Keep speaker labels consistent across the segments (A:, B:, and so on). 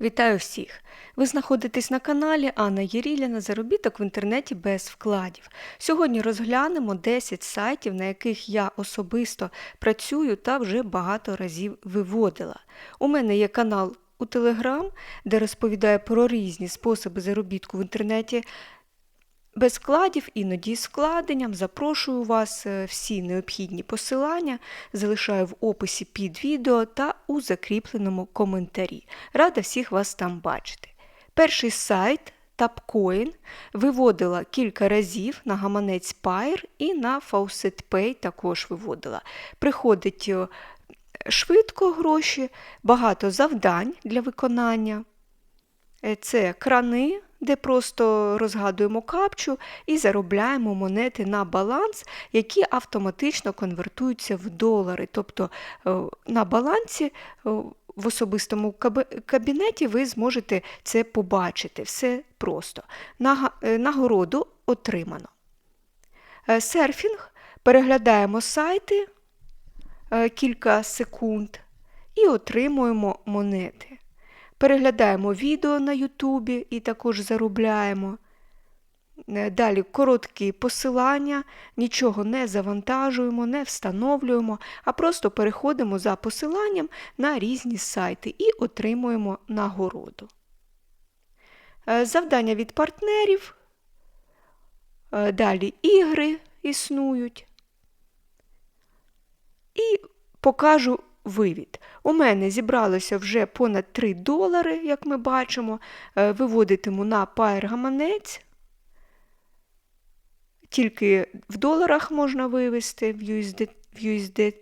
A: Вітаю всіх! Ви знаходитесь на каналі Анна Єріляна Заробіток в інтернеті без вкладів. Сьогодні розглянемо 10 сайтів, на яких я особисто працюю та вже багато разів виводила. У мене є канал у Телеграм, де розповідаю про різні способи заробітку в інтернеті без вкладів, іноді з вкладенням. Запрошую вас е, всі необхідні посилання, залишаю в описі під відео та у закріпленому коментарі. Рада всіх вас там бачити. Перший сайт Tapcoin виводила кілька разів на гаманець Pair і на FaucetPay також виводила. Приходить е, швидко гроші, багато завдань для виконання. Е, Це крани, де просто розгадуємо капчу і заробляємо монети на баланс, які автоматично конвертуються в долари. Тобто е, на балансі е, в особистому кабінеті ви зможете це побачити. Все просто. Е, Нагороду отримано. Серфінг. Переглядаємо сайти кілька секунд і отримуємо монети. Переглядаємо відео на Ютубі і також заробляємо. Е, Далі короткі посилання, нічого не завантажуємо, не встановлюємо, а просто переходимо за посиланням на різні сайти і отримуємо нагороду. Е, Завдання від партнерів. Е, Далі ігри існують. І покажу вивід. У мене зібралося вже понад 3 долари, як ми бачимо. Е, Виводитиму на Pair гаманець. Тільки в доларах можна вивести в USD. В USD.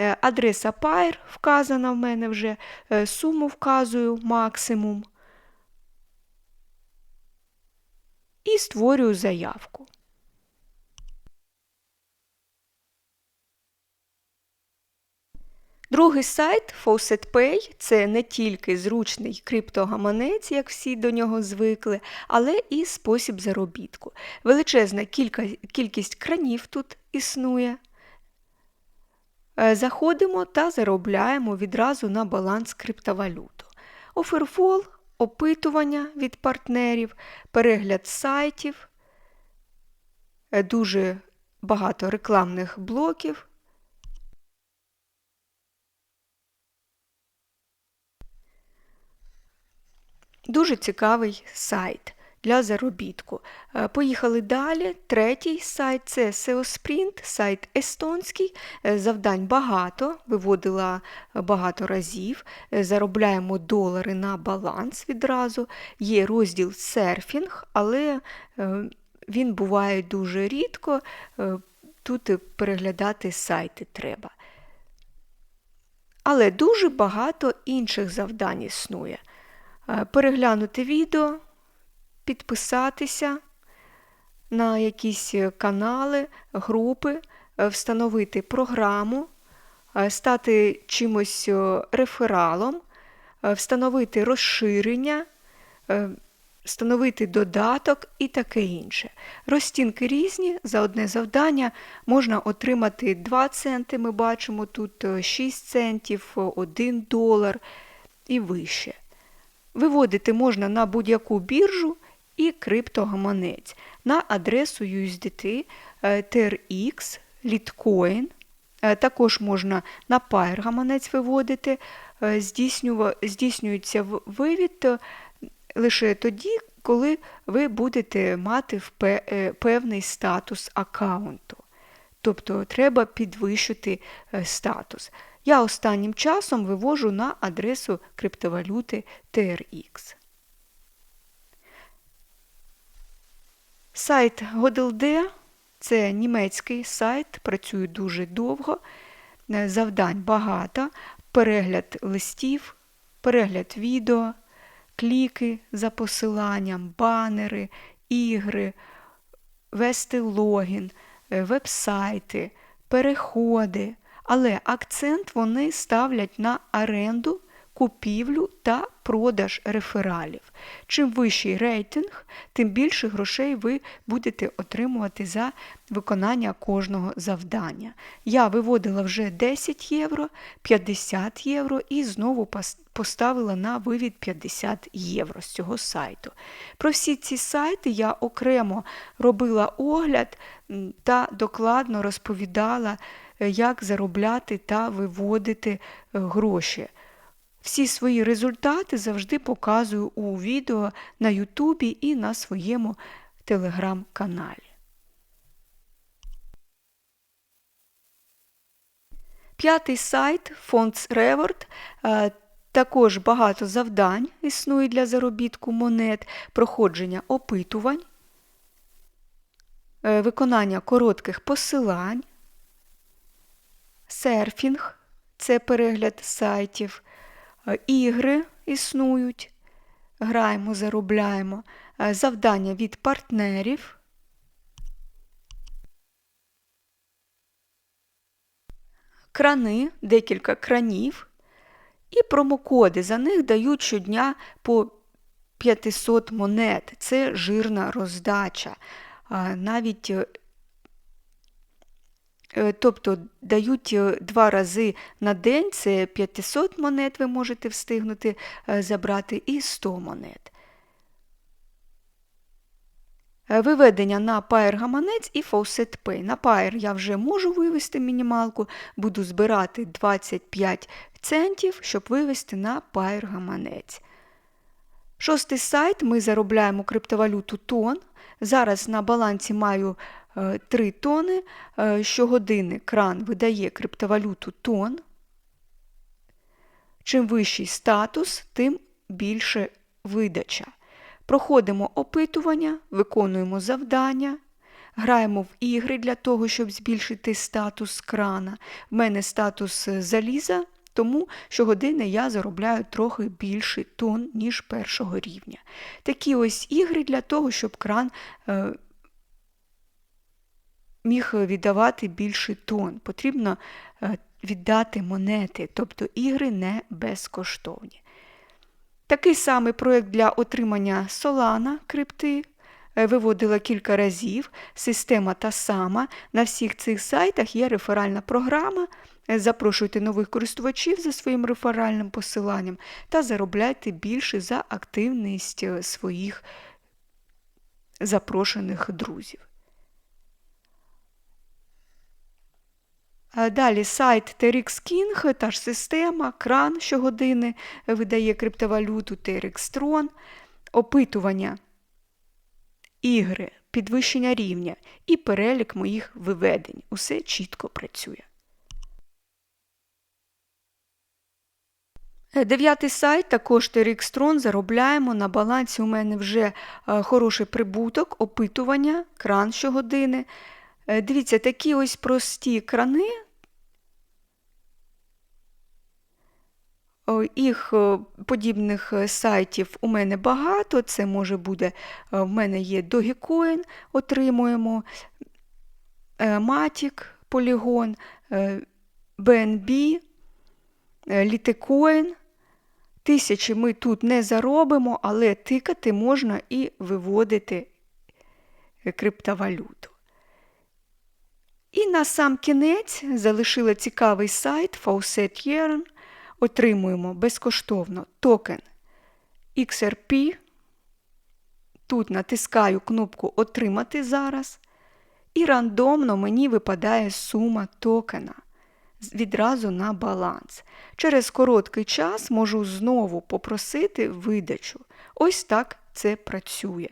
A: Е, Адреса Pair вказана в мене вже, е, суму вказую максимум. І створюю заявку. Другий сайт FaucetPay – це не тільки зручний криптогаманець, як всі до нього звикли, але і спосіб заробітку. Величезна кілька, кількість кранів тут існує. Е, Заходимо та заробляємо відразу на баланс криптовалюту. Оферфол, опитування від партнерів, перегляд сайтів, е, дуже багато рекламних блоків. Дуже цікавий сайт для заробітку. Е, Поїхали далі. Третій сайт це SEO Sprint, сайт естонський. Е, Завдань багато, виводила багато разів. Е, Заробляємо долари на баланс відразу. Є розділ серфінг, але він буває дуже рідко. Тут переглядати сайти треба. Але дуже багато інших завдань існує. Е, Переглянути відео, підписатися на якісь е, канали, групи, е, встановити програму, стати чимось рефералом, встановити розширення, встановити додаток і таке інше. Розцінки різні, за одне завдання можна отримати 2 центи, ми бачимо тут е, 6 центів, 1 долар і вище. Виводити можна на будь-яку біржу і криптогаманець на адресу USDT, TRX, Litecoin. Також можна на Pair гаманець виводити. Е, Здійснюється вивід е, лише тоді, коли ви будете мати е, певний статус аккаунту. Тобто треба підвищити е, статус. Я останнім часом вивожу на адресу криптовалюти TRX. Сайт Godld – це німецький сайт, працює дуже довго, е, завдань багато, перегляд листів, перегляд відео, кліки за посиланням, банери, ігри, вести логін, вебсайти, переходи. Але акцент вони ставлять на оренду, купівлю та продаж рефералів. Чим вищий рейтинг, тим більше грошей ви будете отримувати за виконання кожного завдання. Я виводила вже 10 євро, 50 євро і знову поставила на вивід 50 євро з цього сайту. Про всі ці сайти я окремо робила огляд та докладно розповідала, е, як заробляти та виводити е, гроші. Всі свої результати завжди показую у відео на Ютубі і на своєму телеграм-каналі. П'ятий сайт Fonts Reward. Е, також багато завдань існує для заробітку монет, проходження опитувань, е, виконання коротких посилань, серфінг це перегляд сайтів, ігри існують, граємо, заробляємо, завдання від партнерів. крани, декілька кранів, і промокоди. За них дають щодня по 500 монет. Це жирна роздача. Навіть е, е, Тобто дають е, два рази на день, це 500 монет ви можете встигнути забрати і 100 монет. Е, виведення на Pair гаманець і Faucet Pay. На Pair я вже можу вивести мінімалку, буду збирати 25 центів, щоб вивести на Pair гаманець. Шостий сайт ми заробляємо криптовалюту тон. Зараз на балансі маю 3 е, тони. Е, щогодини кран видає криптовалюту тон. Чим вищий статус, тим більше видача. Проходимо опитування, виконуємо завдання, граємо в ігри для того, щоб збільшити статус крана. В мене статус е, заліза, тому щогодини я заробляю трохи більший тон, ніж першого рівня. Такі ось ігри для того, щоб кран міг віддавати більший тон. Потрібно е, віддати монети, тобто ігри не безкоштовні. Такий самий проєкт для отримання Solana крипти е, виводила кілька разів. Система та сама. На всіх цих сайтах є реферальна програма. Е, запрошуйте нових користувачів за своїм реферальним посиланням та заробляйте більше за активність своїх запрошених друзів. Далі сайт TRX King, та ж система, кран щогодини видає криптовалюту TRX Tron, опитування, ігри, підвищення рівня і перелік моїх виведень. Усе чітко працює. Дев'ятий сайт, також TRX Tron, заробляємо. На балансі у мене вже хороший прибуток, опитування, кран щогодини. Е, дивіться, такі ось прості крани. Їх е, подібних е, сайтів у мене багато. Це може буде, в мене є Dogecoin, отримуємо, Matic, Polygon, BNB, Litecoin. Тисячі ми тут не заробимо, але тикати можна і виводити криптовалюту. І на сам кінець залишила цікавий сайт Faucet Yearn. Отримуємо безкоштовно токен XRP. Тут натискаю кнопку Отримати зараз. І рандомно мені випадає сума токена відразу на баланс. Через короткий час можу знову попросити видачу. Ось так це працює.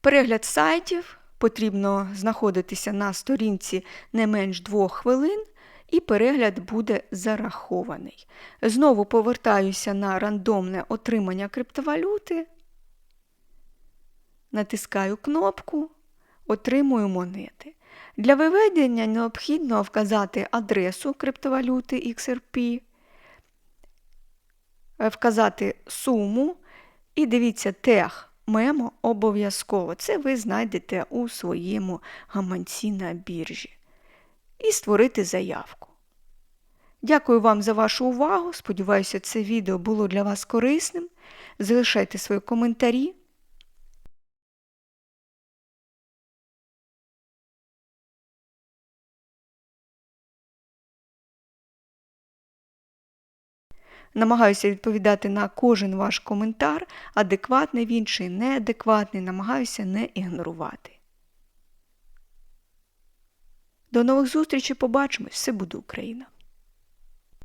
A: Перегляд сайтів потрібно знаходитися на сторінці не менш двох хвилин, і перегляд буде зарахований. Знову повертаюся на рандомне отримання криптовалюти, натискаю кнопку, отримую монети. Для виведення необхідно вказати адресу криптовалюти XRP, вказати суму і дивіться тег мемо обов'язково. Це ви знайдете у своєму гаманці на біржі. І створити заявку. Дякую вам за вашу увагу. Сподіваюся, це відео було для вас корисним. Залишайте свої коментарі. Намагаюся відповідати на кожен ваш коментар, адекватний він чи неадекватний, намагаюся не ігнорувати. До нових зустрічей, побачимось, все буде Україна!